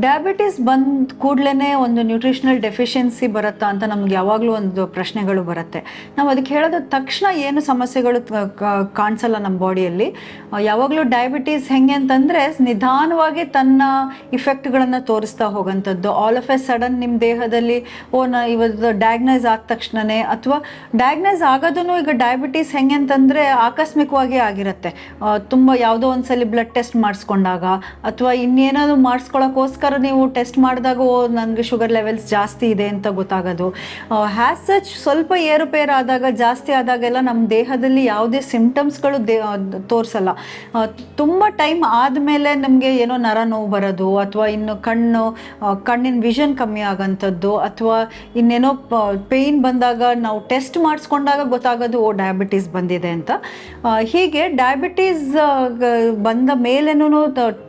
Diabetes ಬಂದ ಕೂಡಲೇ ಒಂದು ನ್ಯೂಟ್ರಿಷನಲ್ ಡೆಫಿಷಿಯನ್ಸಿ ಬರುತ್ತಾ ಅಂತ ನಮ್ಗೆ ಯಾವಾಗಲೂ ಒಂದು ಪ್ರಶ್ನೆಗಳು ಬರುತ್ತೆ. ನಾವು ಅದಕ್ಕೆ ಹೇಳೋದು ತಕ್ಷಣ ಏನು ಸಮಸ್ಯೆಗಳು ಕಾಣಿಸಲ್ಲ ನಮ್ಮ ಬಾಡಿಯಲ್ಲಿ. ಯಾವಾಗಲೂ ಡಯಾಬಿಟೀಸ್ ಹೆಂಗೆ ಅಂತಂದರೆ ನಿಧಾನವಾಗಿ ತನ್ನ ಇಫೆಕ್ಟ್ಗಳನ್ನು ತೋರಿಸ್ತಾ ಹೋಗೋಂಥದ್ದು. ಆಲ್ ಆಫ್ ಎ ಸಡನ್ ನಿಮ್ಮ ದೇಹದಲ್ಲಿ, ಓ, ನಾ, ಇವತ್ತು ಡಯಾಗ್ನೈಸ್ ಆದ ತಕ್ಷಣವೇ ಅಥವಾ ಡಯಾಗ್ನೈಸ್ ಆಗೋದೂ ಈಗ ಡಯಾಬಿಟೀಸ್ ಹೆಂಗೆ ಅಂತಂದರೆ ಆಕಸ್ಮಿಕವಾಗಿ ಆಗಿರುತ್ತೆ. ತುಂಬ ಯಾವುದೋ ಒಂದ್ಸಲಿ ಬ್ಲಡ್ ಟೆಸ್ಟ್ ಮಾಡಿಸ್ಕೊಂಡಾಗ ಅಥವಾ ಇನ್ನೇನಾದ್ರು ಮಾಡಿಸ್ಕೊಳ್ಳೋಕ್ಕೋಸ್ಕರ ನೀವು ಟೆಸ್ಟ್ ಮಾಡಿದಾಗ ನನಗೆ ಶುಗರ್ ಲೆವೆಲ್ಸ್ ಜಾಸ್ತಿ ಇದೆ ಅಂತ ಗೊತ್ತಾಗೋದು. ಹ್ಯಾಸ್ ಸಚ್ ಸ್ವಲ್ಪ ಏರುಪೇರು ಆದಾಗ, ಜಾಸ್ತಿ ಆದಾಗೆಲ್ಲ ನಮ್ಮ ದೇಹದಲ್ಲಿ ಯಾವುದೇ ಸಿಂಪ್ಟಮ್ಸ್ಗಳು ದೇ ತೋರಿಸಲ್ಲ. ತುಂಬ ಟೈಮ್ ಆದಮೇಲೆ ನಮಗೆ ಏನೋ ನರ ನೋವು ಬರೋದು, ಅಥವಾ ಇನ್ನು ಕಣ್ಣು ಕಣ್ಣಿನ ವಿಷನ್ ಕಮ್ಮಿ ಆಗೋಂಥದ್ದು, ಅಥವಾ ಇನ್ನೇನೋ ಪೇಯ್ನ್ ಬಂದಾಗ ನಾವು ಟೆಸ್ಟ್ ಮಾಡಿಸ್ಕೊಂಡಾಗ ಗೊತ್ತಾಗೋದು, ಓ ಡಯಾಬಿಟೀಸ್ ಬಂದಿದೆ ಅಂತ. ಹೀಗೆ ಡಯಾಬಿಟೀಸ್ ಬಂದ ಮೇಲೆನೂ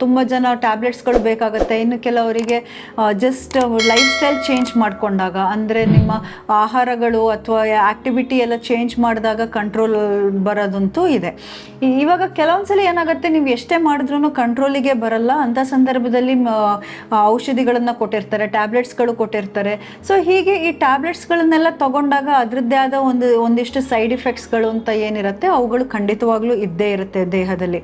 ತುಂಬ ಜನ ಟ್ಯಾಬ್ಲೆಟ್ಸ್ಗಳು ಬೇಕಾಗುತ್ತೆ. ಇನ್ನು ಕೆಲವರಿಗೆ ಜಸ್ಟ್ ಲೈಫ್ ಸ್ಟೈಲ್ ಚೇಂಜ್ ಮಾಡಿಕೊಂಡಾಗ, ಅಂದರೆ ನಿಮ್ಮ ಆಹಾರಗಳು ಅಥವಾ ಆ್ಯಕ್ಟಿವಿಟಿ ಎಲ್ಲ ಚೇಂಜ್ ಮಾಡಿದಾಗ ಕಂಟ್ರೋಲ್ ಬರೋದಂತೂ ಇದೆ. ಇವಾಗ ಕೆಲವೊಂದು ಸಲ ಏನಾಗುತ್ತೆ, ನೀವು ಎಷ್ಟೇ ಮಾಡಿದ್ರೂ ಕಂಟ್ರೋಲಿಗೆ ಬರಲ್ಲ. ಅಂಥ ಸಂದರ್ಭದಲ್ಲಿ ಔಷಧಿಗಳನ್ನು ಕೊಟ್ಟಿರ್ತಾರೆ ಟ್ಯಾಬ್ಲೆಟ್ಸ್ಗಳು ಕೊಟ್ಟಿರ್ತಾರೆ. ಸೊ ಹೀಗೆ ಈ ಟ್ಯಾಬ್ಲೆಟ್ಸ್ಗಳನ್ನೆಲ್ಲ ತಗೊಂಡಾಗ ಅದರದ್ದೇ ಆದ ಒಂದು, ಒಂದಿಷ್ಟು ಸೈಡ್ ಇಫೆಕ್ಟ್ಸ್ಗಳು ಅಂತ ಏನಿರುತ್ತೆ, ಅವುಗಳು ಖಂಡಿತವಾಗ್ಲೂ ಇದ್ದೇ ಇರುತ್ತೆ ದೇಹದಲ್ಲಿ.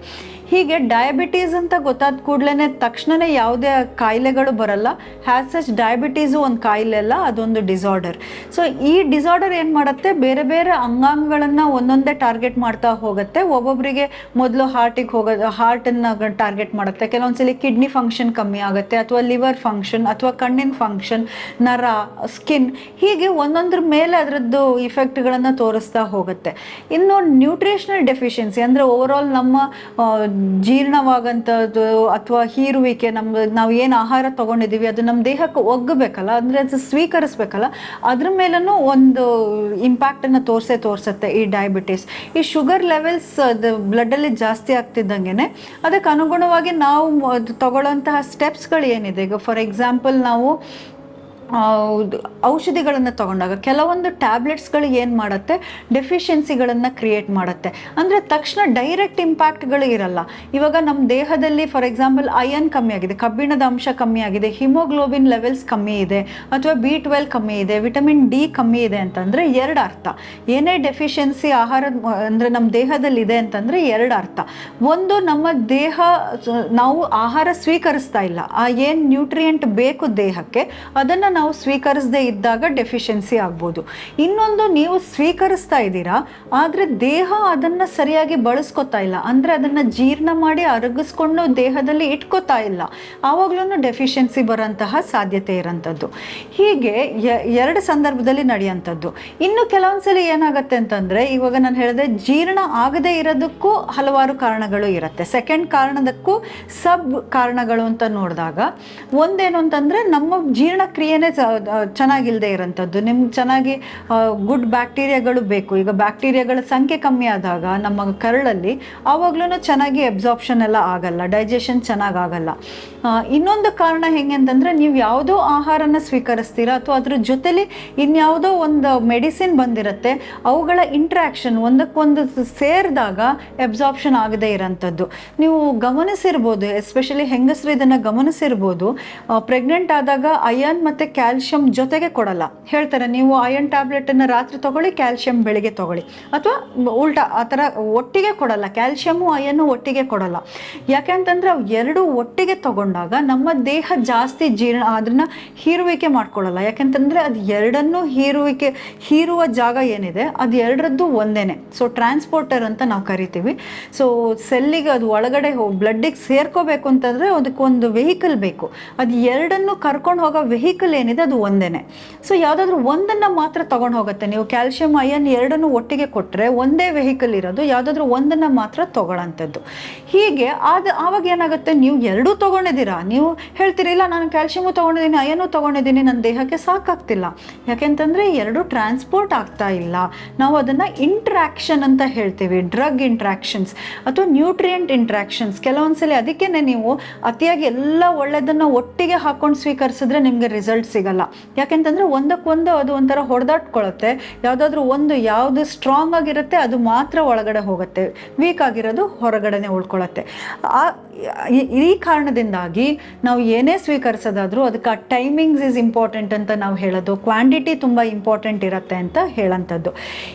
ಹೀಗೆ ಡಯಾಬಿಟೀಸ್ ಅಂತ ಗೊತ್ತಾದ ಕೂಡಲೇ ತಕ್ಷಣವೇ ಯಾವುದೇ ಕಾಯಿಲೆಗಳು ಬರಲ್ಲ. ಹ್ಯಾಸ್ ಸಚ್ ಡಯಾಬಿಟೀಸು ಒಂದು ಕಾಯಿಲೆ ಅಲ್ಲ, ಅದೊಂದು ಡಿಸಾರ್ಡರ್ ಸೊ ಈ ಡಿಸಾರ್ಡರ್ ಏನು ಮಾಡುತ್ತೆ? ಬೇರೆ ಬೇರೆ ಅಂಗಾಂಗಗಳನ್ನು ಒಂದೊಂದೇ ಟಾರ್ಗೆಟ್ ಮಾಡ್ತಾ ಹೋಗುತ್ತೆ. ಒಬ್ಬೊಬ್ಬರಿಗೆ ಮೊದಲು ಹಾರ್ಟಿಗೆ ಹೋಗೋದು ಹಾರ್ಟನ್ನು ಟಾರ್ಗೆಟ್ ಮಾಡುತ್ತೆ. ಕೆಲವೊಂದ್ಸಲಿ ಕಿಡ್ನಿ ಫಂಕ್ಷನ್ ಕಮ್ಮಿ ಆಗುತ್ತೆ, ಅಥವಾ ಲಿವರ್ ಫಂಕ್ಷನ್ ಅಥವಾ ಕಣ್ಣಿನ ಫಂಕ್ಷನ್ ನರ ಸ್ಕಿನ್ ಹೀಗೆ ಒಂದೊಂದ್ರ ಮೇಲೆ ಅದರದ್ದು ಇಫೆಕ್ಟ್ಗಳನ್ನು ತೋರಿಸ್ತಾ ಹೋಗುತ್ತೆ. ಇನ್ನು ನ್ಯೂಟ್ರಿಷನಲ್ ಡೆಫಿಷಿಯನ್ಸಿ ಅಂದರೆ ಓವರಾಲ್ ನಮ್ಮ ಜೀರ್ಣವಾಗಂಥದ್ದು ಅಥವಾ ಹೀರುವಿಕೆ ನಮ್ಮ ನಾವು ಏನು ಆಹಾರ ತೊಗೊಂಡಿದ್ದೀವಿ ಅದು ನಮ್ಮ ದೇಹಕ್ಕೆ ಒಗ್ಗಬೇಕಲ್ಲ, ಅಂದರೆ ಅದು ಸ್ವೀಕರಿಸ್ಬೇಕಲ್ಲ, ಅದ್ರ ಮೇಲೂ ಒಂದು ಇಂಪ್ಯಾಕ್ಟನ್ನು ತೋರಿಸೇ ತೋರಿಸುತ್ತೆ ಈ ಡಯಾಬಿಟಿಸ್ ಈ ಶುಗರ್ ಲೆವೆಲ್ಸ್ ಅದು ಬ್ಲಡ್ಡಲ್ಲಿ ಜಾಸ್ತಿ ಆಗ್ತಿದ್ದಂಗೆ ಅದಕ್ಕೆ ಅನುಗುಣವಾಗಿ ನಾವು ತಗೊಳ್ಳೋಂತಹ ಸ್ಟೆಪ್ಸ್ಗಳು ಏನಿದೆ ಈಗ ಫಾರ್ ಎಕ್ಸಾಂಪಲ್ ನಾವು ಔಷಧಿಗಳನ್ನು ತಗೊಂಡಾಗ ಕೆಲವೊಂದು ಟ್ಯಾಬ್ಲೆಟ್ಸ್ಗಳು ಏನು ಮಾಡುತ್ತೆ? ಡೆಫಿಷಿಯನ್ಸಿಗಳನ್ನು ಕ್ರಿಯೇಟ್ ಮಾಡುತ್ತೆ. ಅಂದರೆ ತಕ್ಷಣ ಡೈರೆಕ್ಟ್ ಇಂಪ್ಯಾಕ್ಟ್ಗಳು ಇರಲ್ಲ. ಇವಾಗ ನಮ್ಮ ದೇಹದಲ್ಲಿ ಫಾರ್ ಎಕ್ಸಾಂಪಲ್ ಅಯನ್ ಕಮ್ಮಿ ಆಗಿದೆ, ಕಬ್ಬಿಣದ ಅಂಶ ಕಮ್ಮಿ ಆಗಿದೆ, ಹಿಮೋಗ್ಲೋಬಿನ್ ಲೆವೆಲ್ಸ್ ಕಮ್ಮಿ ಇದೆ, ಅಥವಾ ಬಿ ಟ್ವೆಲ್ ಕಮ್ಮಿ ಇದೆ, ವಿಟಮಿನ್ ಡಿ ಕಮ್ಮಿ ಇದೆ ಅಂತಂದರೆ ಎರಡು ಅರ್ಥ. ಏನೇ ಡೆಫಿಷಿಯನ್ಸಿ ಆಹಾರ, ಅಂದರೆ ನಮ್ಮ ದೇಹದಲ್ಲಿ ಇದೆ ಅಂತಂದರೆ ಎರಡು ಅರ್ಥ. ಒಂದು, ನಮ್ಮ ದೇಹ ನಾವು ಆಹಾರ ಸ್ವೀಕರಿಸ್ತಾ ಇಲ್ಲ. ಆ ಏನು ನ್ಯೂಟ್ರಿಯೆಂಟ್ ಬೇಕು ದೇಹಕ್ಕೆ, ಅದನ್ನು ನಾವು ಸ್ವೀಕರಿಸದೇ ಇದ್ದಾಗ ಡೆಫಿಷಿಯನ್ಸಿ ಆಗ್ಬೋದು. ಇನ್ನೊಂದು ನೀವು ಸ್ವೀಕರಿಸ್ತಾ ಇದ್ದೀರಾ, ಆದರೆ ದೇಹ ಅದನ್ನು ಸರಿಯಾಗಿ ಬಳಸ್ಕೊತಾ ಇಲ್ಲ. ಅಂದರೆ ಅದನ್ನು ಜೀರ್ಣ ಮಾಡಿ ಅರಗಿಸ್ಕೊಂಡು ದೇಹದಲ್ಲಿ ಇಟ್ಕೋತಾ ಇಲ್ಲ. ಆವಾಗಲೂ ಡೆಫಿಷಿಯನ್ಸಿ ಬರೋಂತಹ ಸಾಧ್ಯತೆ ಇರೋಂಥದ್ದು. ಹೀಗೆ ಎರಡು ಸಂದರ್ಭದಲ್ಲಿ ನಡೆಯುವಂಥದ್ದು. ಇನ್ನು ಕೆಲವೊಂದ್ಸಲ ಏನಾಗುತ್ತೆ ಅಂತಂದರೆ, ಇವಾಗ ನಾನು ಹೇಳಿದೆ ಜೀರ್ಣ ಆಗದೇ ಇರೋದಕ್ಕೂ ಹಲವಾರು ಕಾರಣಗಳು ಇರುತ್ತೆ. ಸೆಕೆಂಡ್ ಕಾರಣದಕ್ಕೂ ಸಬ್ ಕಾರಣಗಳು ಅಂತ ನೋಡಿದಾಗ, ಒಂದೇನು ಅಂತಂದರೆ ನಮ್ಮ ಜೀರ್ಣಕ್ರಿಯೆನೇ ಚೆನ್ನಾಗಿಲ್ಲದೆ ಇರೋಂಥದ್ದು. ನಿಮ್ಗೆ ಚೆನ್ನಾಗಿ ಗುಡ್ ಬ್ಯಾಕ್ಟೀರಿಯಾಗಳು ಬೇಕು. ಈಗ ಬ್ಯಾಕ್ಟೀರಿಯಾಗಳ ಸಂಖ್ಯೆ ಕಮ್ಮಿ ಆದಾಗ ನಮ್ಮ ಕರಳಲ್ಲಿ ಆವಾಗ್ಲೂ ಚೆನ್ನಾಗಿ ಅಬ್ಸಾರ್ಪ್ಷನ್ ಎಲ್ಲ ಆಗಲ್ಲ ಡೈಜೆಷನ್ ಚೆನ್ನಾಗಿ ಆಗಲ್ಲ. ಇನ್ನೊಂದು ಕಾರಣ ಹೆಂಗೆ ಅಂತಂದರೆ ನೀವು ಯಾವುದೋ ಆಹಾರನ ಸ್ವೀಕರಿಸ್ತೀರಾ ಅಥವಾ ಅದ್ರ ಜೊತೆಲಿ ಇನ್ಯಾವುದೋ ಒಂದು ಮೆಡಿಸಿನ್ ಬಂದಿರುತ್ತೆ, ಅವುಗಳ ಇಂಟ್ರ್ಯಾಕ್ಷನ್ ಒಂದಕ್ಕೊಂದು ಸೇರಿದಾಗ ಅಬ್ಸಾರ್ಪ್ಷನ್ ಆಗದೇ ಇರೋಂಥದ್ದು. ನೀವು ಗಮನಿಸಿರ್ಬೋದು ಎಸ್ಪೆಷಲಿ ಹೆಂಗಸರು ಇದನ್ನು ಗಮನಿಸಿರ್ಬೋದು ಪ್ರೆಗ್ನೆಂಟ್ ಆದಾಗ ಅಯಾನ್ ಮತ್ತು ಕ್ಯಾಲ್ಶಿಯಂ ಜೊತೆಗೆ ಕೊಡಲ್ಲ. ಹೇಳ್ತಾರೆ, ನೀವು ಅಯನ್ ಟ್ಯಾಬ್ಲೆಟನ್ನು ರಾತ್ರಿ ತಗೊಳ್ಳಿ, ಕ್ಯಾಲ್ಶಿಯಂ ಬೆಳಿಗ್ಗೆ ತಗೊಳ್ಳಿ. ಅಥವಾ ಉಲ್ಟಾ ಆ ಥರ ಒಟ್ಟಿಗೆ ಕೊಡಲ್ಲ, ಕ್ಯಾಲ್ಶಿಯಮು ಅಯನ್ನು ಒಟ್ಟಿಗೆ ಕೊಡಲ್ಲ. ಯಾಕೆಂತಂದ್ರೆ ಅವು ಎರಡು ಒಟ್ಟಿಗೆ ತಗೊಂಡಾಗ ನಮ್ಮ ದೇಹ ಜಾಸ್ತಿ ಜೀರ್ಣ ಅದನ್ನ ಹೀರುವಿಕೆ ಮಾಡ್ಕೊಳ್ಳಲ್ಲ. ಯಾಕೆಂತಂದ್ರೆ ಅದು ಎರಡನ್ನೂ ಹೀರುವಿಕೆ, ಹೀರುವ ಜಾಗ ಏನಿದೆ, ಅದು ಎರಡರದ್ದು ಒಂದೇನೆ. ಸೊ ಟ್ರಾನ್ಸ್ಪೋರ್ಟರ್ ಅಂತ ನಾವು ಕರಿತೀವಿ. ಸೊ ಸೆಲ್ಲಿಗೆ ಅದು ಒಳಗಡೆ ಬ್ಲಡ್ಡಿಗೆ ಸೇರ್ಕೋಬೇಕು ಅಂತಂದರೆ ಅದಕ್ಕೊಂದು ವೆಹಿಕಲ್ ಬೇಕು. ಅದು ಎರಡನ್ನು ಕರ್ಕೊಂಡು ಹೋಗೋ ವೆಹಿಕಲ್ ಏನಿದೆ ಅದು ಒಂದೇನೆ. ಸೊ ಯಾವುದಾದ್ರೂ ಒಂದನ್ನು ಮಾತ್ರ ತಗೊಂಡು ಹೋಗುತ್ತೆ. ನೀವು ಕ್ಯಾಲ್ಶಿಯಂ ಅಯನ್ ಎರಡನ್ನು ಒಟ್ಟಿಗೆ ಕೊಟ್ಟರೆ ಒಂದೇ ವೆಹಿಕಲ್ ಇರೋದು, ಯಾವುದಾದ್ರೂ ಒಂದನ್ನು ಮಾತ್ರ ತೊಗೊಳ್ಳೋಂಥದ್ದು ಹೀಗೆ ಅದು ಆವಾಗ ಏನಾಗುತ್ತೆ? ನೀವು ಎರಡೂ ತೊಗೊಂಡಿದ್ದೀರಾ? ನೀವು ಹೇಳ್ತೀರಿ, ಇಲ್ಲ, ನಾನು ಕ್ಯಾಲ್ಶಿಯಮು ತೊಗೊಂಡಿದ್ದೀನಿ ಅಯನು ತೊಗೊಂಡಿದ್ದೀನಿ, ನನ್ನ ದೇಹಕ್ಕೆ ಸಾಕಾಗ್ತಿಲ್ಲ. ಯಾಕೆಂತಂದರೆ ಎರಡು ಟ್ರಾನ್ಸ್ಪೋರ್ಟ್ ಆಗ್ತಾ ಇಲ್ಲ. ನಾವು ಅದನ್ನು ಇಂಟ್ರ್ಯಾಕ್ಷನ್ ಅಂತ ಹೇಳ್ತೀವಿ. ಡ್ರಗ್ ಇಂಟ್ರಾಕ್ಷನ್ಸ್ ಅಥವಾ ನ್ಯೂಟ್ರಿಯೆಂಟ್ ಇಂಟ್ರಾಕ್ಷನ್ಸ್ ಕೆಲವೊಂದ್ಸಲಿ ಅದಕ್ಕೇ ನೀವು ಅತಿಯಾಗಿ ಎಲ್ಲ ಒಳ್ಳೆಯದನ್ನು ಒಟ್ಟಿಗೆ ಹಾಕ್ಕೊಂಡು ಸ್ವೀಕರಿಸಿದ್ರೆ ನಿಮಗೆ ರಿಸಲ್ಟ್ ಸಿಗಲ್ಲ. ಯಾಕೆಂತಂದ್ರೆ ಒಂದಕ್ಕೊಂದು ಅದು ಒಂಥರ ಹೊಡೆದಾಟ್ಕೊಳ್ಳುತ್ತೆ ಯಾವುದಾದ್ರೂ ಒಂದು ಯಾವುದು ಸ್ಟ್ರಾಂಗ್ ಆಗಿರುತ್ತೆ, ಅದು ಮಾತ್ರ ಒಳಗಡೆ ಹೋಗುತ್ತೆ. ವೀಕ್ ಆಗಿರೋದು ಹೊರಗಡೆನೆ ಉಳ್ಕೊಳ್ಳುತ್ತೆ ಆ, ಈ- ಕಾರಣದಿಂದಾಗಿ ನಾವು ಏನೇ ಸ್ವೀಕರಿಸೋದಾದ್ರೂ ಅದಕ್ಕೆ ಆ ಟೈಮಿಂಗ್ಸ್ ಇಸ್ ಇಂಪಾರ್ಟೆಂಟ್ ಅಂತ ನಾವು ಹೇಳೋದು. ಕ್ವಾಂಟಿಟಿ ತುಂಬ ಇಂಪಾರ್ಟೆಂಟ್ ಇರುತ್ತೆ ಅಂತ ಹೇಳೋಂಥದ್ದು.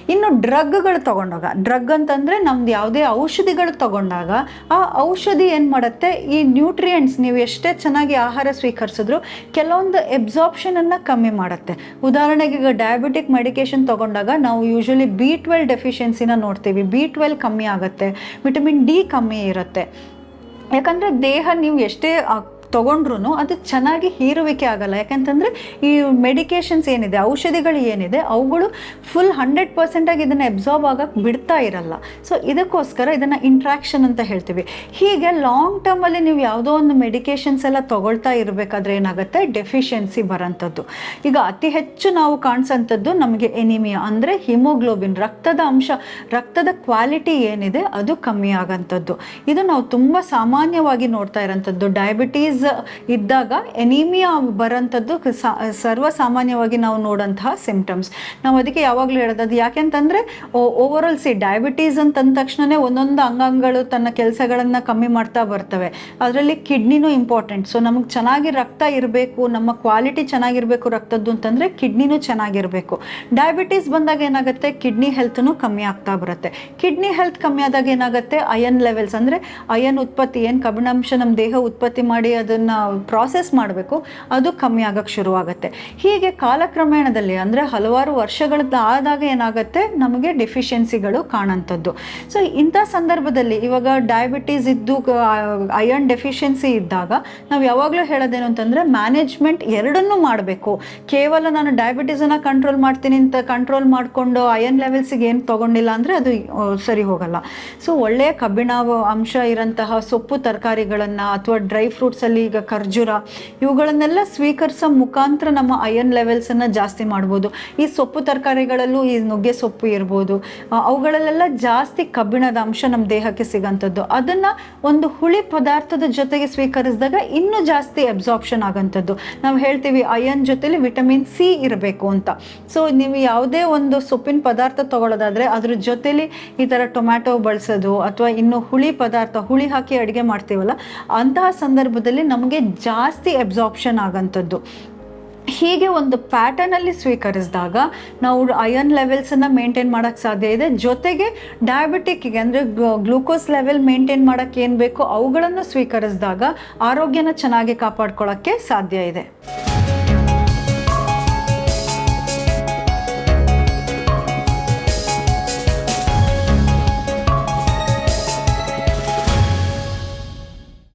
ಇನ್ನು ಡ್ರಗ್ಗಳು ತಗೊಂಡಾಗ. ಡ್ರಗ್ ಅಂತಂದರೆ ನಮ್ದು ಯಾವುದೇ ಔಷಧಿಗಳು ತಗೊಂಡಾಗ ಆ ಔಷಧಿ ಏನು ಮಾಡುತ್ತೆ? ಈ ನ್ಯೂಟ್ರಿಯೆಂಟ್ಸ್ ನೀವು ಎಷ್ಟೇ ಚೆನ್ನಾಗಿ ಆಹಾರ ಸ್ವೀಕರಿಸಿದ್ರು ಕೆಲವೊಂದು ಎಬ್ಸಾರ್ಪ್ಷನನ್ನು ಕಮ್ಮಿ ಮಾಡುತ್ತೆ. ಉದಾಹರಣೆಗೆ ಈಗ ಡಯಾಬಿಟಿಕ್ ಮೆಡಿಕೇಶನ್ ತಗೊಂಡಾಗ ನಾವು ಯೂಶ್ವಲಿ ಬಿ ಟ್ವೆಲ್ ಡೆಫಿಷಿಯನ್ಸಿನ ನೋಡ್ತೀವಿ. ಬಿ ಟ್ವೆಲ್ ಕಮ್ಮಿ ಆಗುತ್ತೆ. ವಿಟಮಿನ್ ಡಿ ಕಮ್ಮಿ ಇರುತ್ತೆ. ಯಾಕಂದರೆ ದೇಹ ನೀವು ಎಷ್ಟೇ ತೊಗೊಂಡ್ರು ಅದು ಚೆನ್ನಾಗಿ ಹೀರುವಿಕೆ ಆಗಲ್ಲ. ಯಾಕಂತಂದರೆ ಈ ಮೆಡಿಕೇಷನ್ಸ್ ಏನಿದೆ, ಔಷಧಿಗಳು ಏನಿದೆ, ಅವುಗಳು ಫುಲ್ ಹಂಡ್ರೆಡ್ ಪರ್ಸೆಂಟಾಗಿ ಇದನ್ನು ಎಬ್ಸಾರ್ಬ್ ಆಗಕ್ಕೆ ಬಿಡ್ತಾ ಇರಲ್ಲ. ಸೊ ಇದಕ್ಕೋಸ್ಕರ ಇದನ್ನು ಇಂಟ್ರಾಕ್ಷನ್ ಅಂತ ಹೇಳ್ತೀವಿ. ಹೀಗೆ ಲಾಂಗ್ ಟರ್ಮಲ್ಲಿ ನೀವು ಯಾವುದೋ ಒಂದು ಮೆಡಿಕೇಷನ್ಸ್ ಎಲ್ಲ ತಗೊಳ್ತಾ ಇರಬೇಕಾದ್ರೆ ಏನಾಗುತ್ತೆ? ಡೆಫಿಷಿಯನ್ಸಿ ಬರೋಂಥದ್ದು. ಈಗ ಅತಿ ಹೆಚ್ಚು ನಾವು ಕಾಣಿಸೋಂಥದ್ದು ನಮಗೆ ಎನಿಮಿಯಾ ಅಂದರೆ ಹಿಮೋಗ್ಲೋಬಿನ್ ರಕ್ತದ ಅಂಶ, ರಕ್ತದ ಕ್ವಾಲಿಟಿ ಏನಿದೆ ಅದು ಕಮ್ಮಿ ಆಗೋಂಥದ್ದು. ಇದು ನಾವು ತುಂಬ ಸಾಮಾನ್ಯವಾಗಿ ನೋಡ್ತಾ ಇರೋಂಥದ್ದು. ಡಯಾಬಿಟೀಸ್ ಇದ್ದಾಗ ಎನಿಮಿಯಾ ಬರೋಂಥದ್ದು ಸರ್ವಸಾಮಾನ್ಯವಾಗಿ ನಾವು ನೋಡೋಂತಹ ಸಿಂಪ್ಟಮ್ಸ್ ನಾವು ಅದಕ್ಕೆ ಯಾವಾಗಲೂ ಹೇಳೋದು ಅದು ಯಾಕೆಂತಂದರೆ ಓವರ್ ಆಲ್ ಸಿ ಡಯಾಬಿಟೀಸ್ ಅಂತ ಅಂದ ತಕ್ಷಣವೇ ಒಂದೊಂದು ಅಂಗಾಂಗಗಳು ತನ್ನ ಕೆಲಸಗಳನ್ನು ಕಮ್ಮಿ ಮಾಡ್ತಾ ಬರ್ತವೆ. ಅದರಲ್ಲಿ ಕಿಡ್ನಿನೂ ಇಂಪಾರ್ಟೆಂಟ್ ಸೊ ನಮಗೆ ಚೆನ್ನಾಗಿ ರಕ್ತ ಇರಬೇಕು, ನಮ್ಮ ಕ್ವಾಲಿಟಿ ಚೆನ್ನಾಗಿರಬೇಕು ರಕ್ತದ್ದು ಅಂತಂದರೆ ಕಿಡ್ನಿನೂ ಚೆನ್ನಾಗಿರಬೇಕು. ಡಯಾಬಿಟೀಸ್ ಬಂದಾಗ ಏನಾಗುತ್ತೆ, ಕಿಡ್ನಿ ಹೆಲ್ತ್ನು ಕಮ್ಮಿ ಆಗ್ತಾ ಬರುತ್ತೆ. ಕಿಡ್ನಿ ಹೆಲ್ತ್ ಕಮ್ಮಿ ಆದಾಗ ಏನಾಗುತ್ತೆ ಅಯನ್ ಲೆವೆಲ್ಸ್ ಅಂದರೆ ಅಯನ್ ಉತ್ಪತ್ತಿ, ಏನು ಕಬ್ಬಿಣಾಂಶ ನಮ್ಮ ದೇಹ ಉತ್ಪತ್ತಿ ಮಾಡಿ ಅದನ್ನು ಪ್ರಾಸೆಸ್ ಮಾಡಬೇಕು, ಅದು ಕಮ್ಮಿ ಆಗೋಕ್ಕೆ ಶುರುವಾಗುತ್ತೆ. ಹೀಗೆ ಕಾಲಕ್ರಮೇಣದಲ್ಲಿ ಅಂದರೆ ಹಲವಾರು ವರ್ಷಗಳದ್ದು ಆದಾಗ ಏನಾಗುತ್ತೆ? ನಮಗೆ ಡೆಫಿಷಿಯನ್ಸಿಗಳು ಕಾಣೋಂಥದ್ದು. ಸೊ ಇಂಥ ಸಂದರ್ಭದಲ್ಲಿ ಇವಾಗ ಡಯಾಬಿಟೀಸ್ ಇದ್ದು ಅಯರ್ನ್ ಡೆಫಿಷಿಯನ್ಸಿ ಇದ್ದಾಗ ನಾವು ಯಾವಾಗಲೂ ಹೇಳೋದೇನು ಅಂತಂದರೆ ಮ್ಯಾನೇಜ್ಮೆಂಟ್ ಎರಡನ್ನೂ ಮಾಡಬೇಕು. ಕೇವಲ ನಾನು ಡಯಾಬಿಟೀಸನ್ನು ಕಂಟ್ರೋಲ್ ಮಾಡ್ತೀನಿ ಅಂತ ಕಂಟ್ರೋಲ್ ಮಾಡಿಕೊಂಡು ಅಯರ್ನ್ ಲೆವೆಲ್ಸಿಗೆ ಏನು ತೊಗೊಂಡಿಲ್ಲ ಅಂದರೆ ಅದು ಸರಿ ಹೋಗಲ್ಲ. ಸೊ ಒಳ್ಳೆಯ ಕಬ್ಬಿಣ ಅಂಶ ಇರೋಂತಹ ಸೊಪ್ಪು ತರಕಾರಿಗಳನ್ನು ಅಥವಾ ಡ್ರೈ ಫ್ರೂಟ್ಸಲ್ಲಿ ಈಗ ಖರ್ಜೂರ, ಇವುಗಳನ್ನೆಲ್ಲ ಸ್ವೀಕರಿಸೋ ಮುಖಾಂತರ ನಮ್ಮ ಅಯರ್ನ್ ಲೆವೆಲ್ಸನ್ನು ಜಾಸ್ತಿ ಮಾಡ್ಬೋದು. ಈ ಸೊಪ್ಪು ತರಕಾರಿಗಳಲ್ಲೂ ಈ ನುಗ್ಗೆ ಸೊಪ್ಪು ಇರ್ಬೋದು. ಅವುಗಳಲ್ಲೆಲ್ಲ ಜಾಸ್ತಿ ಕಬ್ಬಿಣದ ಅಂಶ ನಮ್ಮ ದೇಹಕ್ಕೆ ಸಿಗೋಂಥದ್ದು. ಅದನ್ನು ಒಂದು ಹುಳಿ ಪದಾರ್ಥದ ಜೊತೆಗೆ ಸ್ವೀಕರಿಸಿದಾಗ ಇನ್ನೂ ಜಾಸ್ತಿ ಅಬ್ಸಾರ್ಪ್ಷನ್ ಆಗೋಂಥದ್ದು. ನಾವು ಹೇಳ್ತೀವಿ ಅಯನ್ ಜೊತೆಲಿ ವಿಟಮಿನ್ ಸಿ ಇರಬೇಕು ಅಂತ. ಸೊ ನೀವು ಯಾವುದೇ ಒಂದು ಸೊಪ್ಪಿನ ಪದಾರ್ಥ ತಗೊಳ್ಳೋದಾದ್ರೆ ಅದ್ರ ಜೊತೆಲಿ ಈ ಥರ ಟೊಮ್ಯಾಟೊ ಬಳಸೋದು ಅಥವಾ ಇನ್ನು ಹುಳಿ ಪದಾರ್ಥ, ಹುಳಿ ಹಾಕಿ ಅಡುಗೆ ಮಾಡ್ತೀವಲ್ಲ, ಅಂತಹ ಸಂದರ್ಭದಲ್ಲಿ ನಮಗೆ ಜಾಸ್ತಿ ಅಬ್ಸಾರ್ಪ್ಷನ್ ಆಗೋಂಥದ್ದು. ಹೀಗೆ ಒಂದು ಪ್ಯಾಟರ್ನಲ್ಲಿ ಸ್ವೀಕರಿಸಿದಾಗ ನಾವು ಅಯರ್ನ್ ಲೆವೆಲ್ಸನ್ನು ಮೇಂಟೈನ್ ಮಾಡೋಕ್ಕೆ ಸಾಧ್ಯ ಇದೆ. ಜೊತೆಗೆ ಡಯಾಬಿಟಿಕ್ಗೆ ಅಂದರೆ ಗ್ಲೂಕೋಸ್ ಲೆವೆಲ್ ಮೇಂಟೈನ್ ಮಾಡೋಕ್ಕೆ ಏನು ಬೇಕೋ ಅವುಗಳನ್ನು ಸ್ವೀಕರಿಸಿದಾಗ ಆರೋಗ್ಯನ ಚೆನ್ನಾಗಿ ಕಾಪಾಡ್ಕೊಳ್ಳೋಕ್ಕೆ ಸಾಧ್ಯ ಇದೆ.